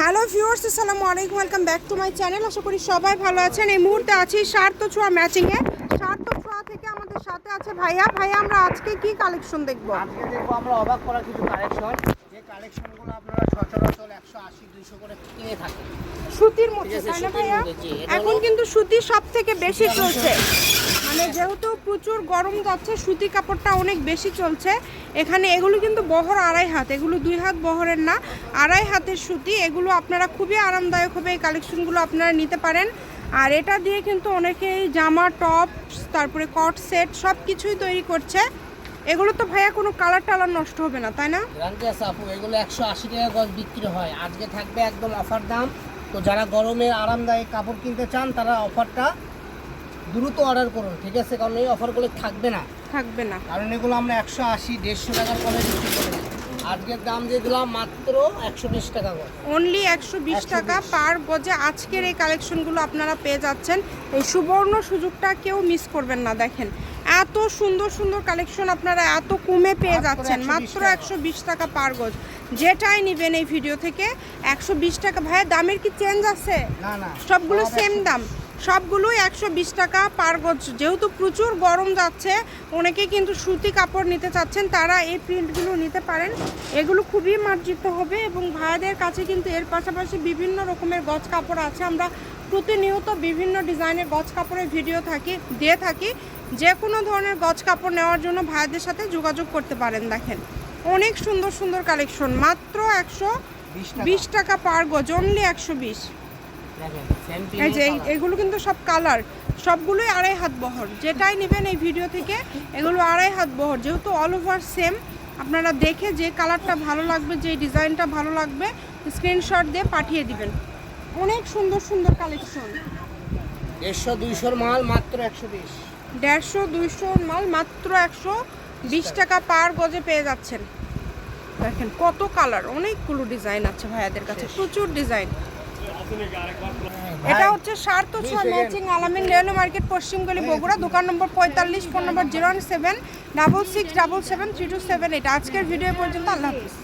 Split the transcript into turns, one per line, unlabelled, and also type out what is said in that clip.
Hello viewers আসসালামু আলাইকুম welcome back to my channel. আশা করি সবাই ভালো আছেন। এই মুহূর্তে আছি সার্থ ছোঁয়া ম্যাচিংয়ে সার্থ ছোঁয়া থেকে আমাদের সাথে আছে ভাইয়া। ভাইয়া আমরা আজকে কি কালেকশন দেখব?
আজকে দেখব আমরা অবাক করা কিছু কালেকশন যে কালেকশনগুলো আপনারা সচরাচর একশো আশি দুইশো করে কিনে থাকেন।
সুতির মধ্যে তাই না ভাইয়া? এখন কিন্তু সুতি সব থেকে বেশি চলছে। মানে যেহেতু প্রচুর গরম যাচ্ছে, সুতি কাপড়টা অনেক বেশি চলছে। এখানে এগুলো কিন্তু বহর আড়াই হাত, এগুলো দুই হাত বহরের না, আড়াই হাতের সুতি। এগুলো আপনারা খুবই আরামদায়ক হবে, এই কালেকশনগুলো আপনারা নিতে পারেন। আর এটা দিয়ে কিন্তু অনেকেই জামা, টপ, তারপরে কট সেট সব কিছুই তৈরি করছে। এগুলো তো ভাইয়া কোনো কালার টালার নষ্ট হবে না, তাই না?
আপু, এগুলো একশো আশি টাকা গজ বিক্রি হয়। আজকে থাকবে একদম অফার দাম। তো যারা গরমের আরামদায়ক কাপড় কিনতে চান, তারা অফারটা দ্রুত অর্ডার করুন ঠিক আছে? কারণ এই অফারগুলো থাকবে না।
থাকবে না।
কারণ এগুলো আমরা একশো আশি দেড়শো টাকার কমে বিক্রি করি আজকের দাম দিয়ে দিলাম মাত্র একশো বিশ টাকা
অনলি একশো বিশ টাকা পার গজে আজকের এই কালেকশনগুলো আপনারা পেয়ে যাচ্ছেন। এই সুবর্ণ সুযোগটা কেউ মিস করবেন না দেখেন। এত সুন্দর সুন্দর কালেকশন আপনারা এত কমে পেয়ে যাচ্ছেন। মাত্র একশো বিশ টাকা পার গজ। যেটাই নেবেন এই ভিডিও থেকে একশো বিশ টাকা। ভাইয়া দামের কি চেঞ্জ আছে?
না না।
সবগুলো সেম দাম। সবগুলোই একশো বিশ টাকা পার গজ। যেহেতু প্রচুর গরম যাচ্ছে অনেকে কিন্তু সুতি কাপড় নিতে চাচ্ছেন তারা এই প্রিন্টগুলো নিতে পারেন। এগুলো খুবই মার্জিত হবে এবং ভাইয়াদের কাছে কিন্তু এর পাশাপাশি বিভিন্ন রকমের গজ কাপড় আছে। আমরা প্রতিনিয়ত বিভিন্ন ডিজাইনের গজ কাপড়ের ভিডিও থাকি দিয়ে থাকি। যে কোনো ধরনের গজ কাপড় নেওয়ার জন্য ভাইয়াদের সাথে যোগাযোগ করতে পারেন দেখেন। অনেক সুন্দর সুন্দর কালেকশন মাত্র একশো বিশ টাকা। পার গজ অনলি একশো বিশ। এই যে। এগুলো কিন্তু সব কালার সবগুলোই আড়াই হাত বহর। যেটাই নেবেন এই ভিডিও থেকে এগুলো আড়াই হাত বহর। যেহেতু অল ওভার সেম আপনারা দেখে যে কালারটা ভালো লাগবে যে ডিজাইনটা ভালো লাগবে স্ক্রিনশট দিয়ে পাঠিয়ে দিবেন। অনেক সুন্দর সুন্দর কালেকশন
দেড়শো দুইশোর মাল মাত্র একশো বিশ।
দেড়শো দুইশো মাল মাত্র একশো বিশ টাকা পার গজে পেয়ে যাচ্ছেন। দেখেন কত কালার অনেকগুলো ডিজাইন আছে ভাইয়াদের কাছে প্রচুর ডিজাইন এটা হচ্ছে সার্থ ছয় ম্যাচিং আলামিন রেলওয়ে মার্কেট পশ্চিমগলি বগুড়া দোকান নম্বর পঁয়তাল্লিশ phone number zero one seven double six double seven three two seven এটা আজকের ভিডিও পর্যন্ত আল্লাহ হাফিজ।